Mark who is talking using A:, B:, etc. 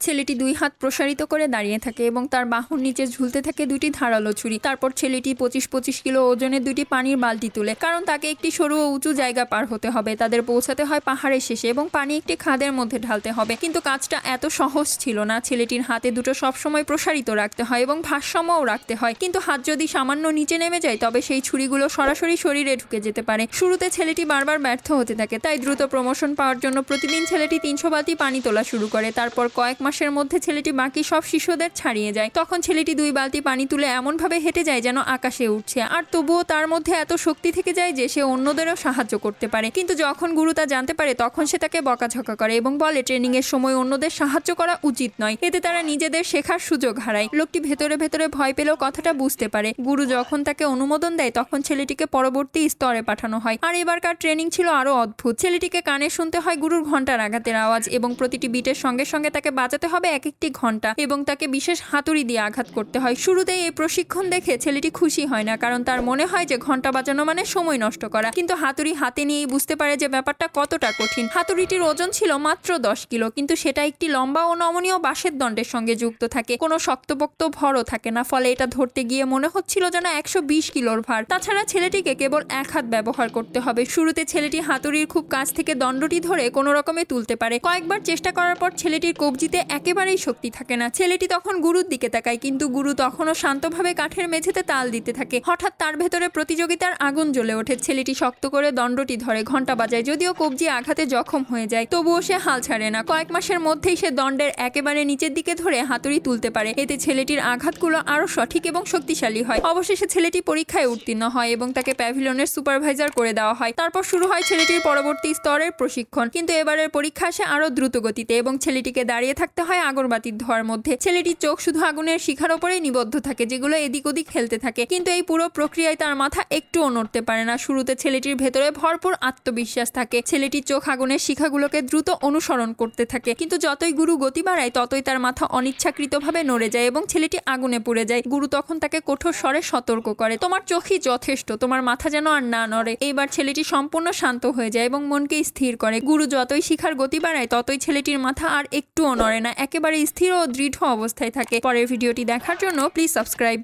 A: ছেলেটি দুই হাত প্রসারিত করে দাঁড়িয়ে থাকে এবং তার বাহুর নিচে ঝুলতে থাকে দুটি ধারালো ছুরি। তারপর ছেলেটি পঁচিশ পঁচিশ কিলো ওজনের দুটি পানির বালতি তুলে, কারণ তাকে একটি সরু ও উঁচু জায়গা পার হতে হবে। তাদের পৌঁছাতে হয় পাহাড়ের শেষে এবং পানি একটি খাদের মধ্যে ঢালতে হবে। কিন্তু কাজটা এত সহজ ছিল না। ছেলেটির হাতে দুটো সবসময় প্রসারিত রাখতে হয় এবং ভারসাম্যও রাখতে হয়। কিন্তু হাত যদি সামান্য নিচে নেমে যায়, তবে সেই ছুরিগুলো সরাসরি শরীরে ঢুকে যেতে পারে। শুরুতে ছেলেটি বারবার ব্যর্থ হতে থাকে, তাই দ্রুত প্রমোশন পাওয়ার জন্য প্রতিদিন ছেলেটি তিনশো বালতি পানি তোলা শুরু করে। তারপর কয়েক মাসের মধ্যে ছেলেটি বাকি সব শিশুদের ছাড়িয়ে যায়। তখন ছেলেটি দুই বালতি পানি তুলে এমনভাবে হেঁটে যায় যেন আকাশে উঠছে আর তবুও তার মধ্যে এত শক্তি থেকে যায় যে সে অন্যদেরও সাহায্য করতে পারে। কিন্তু যখন গুরু তা জানতে পারে, তখন সে তাকে বকাঝকা করে এবং বলে ট্রেনিং এর সময় অন্যদের সাহায্য করা উচিত নয়। এতে তারা নিজেদের শেখার সুযোগ হারায়। লোকটি ভেতরে ভেতরে ভয় পেলেও কথাটা বুঝতে পারে। গুরু যখন তাকে অনুমোদন দেয়, তখন ছেলেটিকে পরবর্তী স্তরে পাঠানো হয়। আর এবারকার ট্রেনিং ছিল আরও অদ্ভুত। ছেলেটিকে কানে শুনতে হয় গুরুর ঘণ্টার আঘাতের আওয়াজ এবং প্রতিটি বিটের সঙ্গে সঙ্গে তাকে বাজাতে হবে এক একটি ঘণ্টা এবং তাকে বিশেষ হাতুড়ি দিয়ে আঘাত করতে হয়। শুরুতেই এই প্রশিক্ষণ দেখে ছেলেটি খুশি হয় না, কারণ তার মনে হয় যে ঘণ্টা বাজানো মানে সময় নষ্ট করা। কিন্তু হাতুড়ি হাতে নিয়েই বুঝতে পারে যে ব্যাপারটা কতটা কঠিন। হাতুড়িটির ওজন ছিল মাত্র দশ কিলো, কিন্তু সেটা একটি লম্বা ও নমনীয় বাঁশের দণ্ডের সঙ্গে যুক্ত থাকে। কোনো শক্তপোক্ত ভরও থাকে না, ফলে এটা ধরতে গিয়ে মনে হচ্ছিল যেন একশো বিশ কিলোর ভার। তাছাড়া ছেলেটিকে কেবল এক হাত ব্যবহার করতে হবে। শুরুতে ছেলেটি হাতুড়ির খুব কাছ থেকে দণ্ডটি ধরে কোনো রকমে তুলতে পারে। কয়েকবার চেষ্টা করার পর ছেলেটির কবজিতে একেবারেই শক্তি থাকে না। ছেলেটি তখন গুরুর দিকে তাকায়, কিন্তু গুরু তখনও শান্তভাবে কাঠের মেঝেতে তাল দিতে থাকে। হঠাৎ তার ভেতরে প্রতিযোগিতার আগুন জ্বলে ওঠে। ছেলেটি শক্ত করে দণ্ডটি ধরে ঘণ্টা বাজায়। যদিও কবজি আঘাতে জখম হয়ে যায়, তবুও সে হাল ছাড়ে না। কয়েক মাসের মধ্যেই সে দণ্ডের একেবারে নিচের দিকে ধরে হাতুড়ি তুলতে পারে। এতে ছেলেটির আঘাতগুলো আরও সঠিক এবং শক্তিশালী হয়। অবশেষে ছেলেটি পরীক্ষায় উত্তীর্ণ হয় এবং তাকে প্যাভিলনের সুপারভাইজার করে দেওয়া হয়। তারপর শুরু হয় ছেলেটির পরবর্তী স্তরের প্রশিক্ষণ, কিন্তু এবারের পরীক্ষা আসে আরও দ্রুত গতিতে এবং ছেলেটিকে দাঁড়িয়ে থাকতে হয় আগরবাতির ধোয়ার মধ্যে। ছেলেটির চোখ শুধু আগুনের শিখার ওপরেই নিবদ্ধ থাকে, যেগুলো এদিক ওদিক খেলতে থাকে। কিন্তু এই পুরো প্রক্রিয়ায় তার মাথা একটুও নড়তে পারে না। শুরুতে ছেলেটির ভেতরে ভরপুর আত্মবিশ্বাস থাকে। ছেলেটির চোখ আগুনের শিখাগুলোকে দ্রুত অনুসরণ করতে থাকে। কিন্তু যতই গুরু গতি বাড়ায়, ততই তার মাথা অনিচ্ছাকৃতভাবে নড়ে যায় এবং ছেলেটি আগুনে পুড়ে যায়। গুরু তখন তাকে কঠোর স্বরে সতর্ক করে, তোমার চোখই যথেষ্ট, তোমার মাথা যেন আর না নড়ে। এইবার ছেলেটি সম্পূর্ণ শান্ত হয়ে যায় এবং মনকে স্থির করে। গুরু যতই শিখার গতি বাড়ায়, ততই ছেলেটির মাথা আর একটুও নড়ে না। একেবারে স্থির ও দৃঢ় অবস্থায় থাকে। পরের ভিডিওটি দেখার জন্য প্লিজ সাবস্ক্রাইব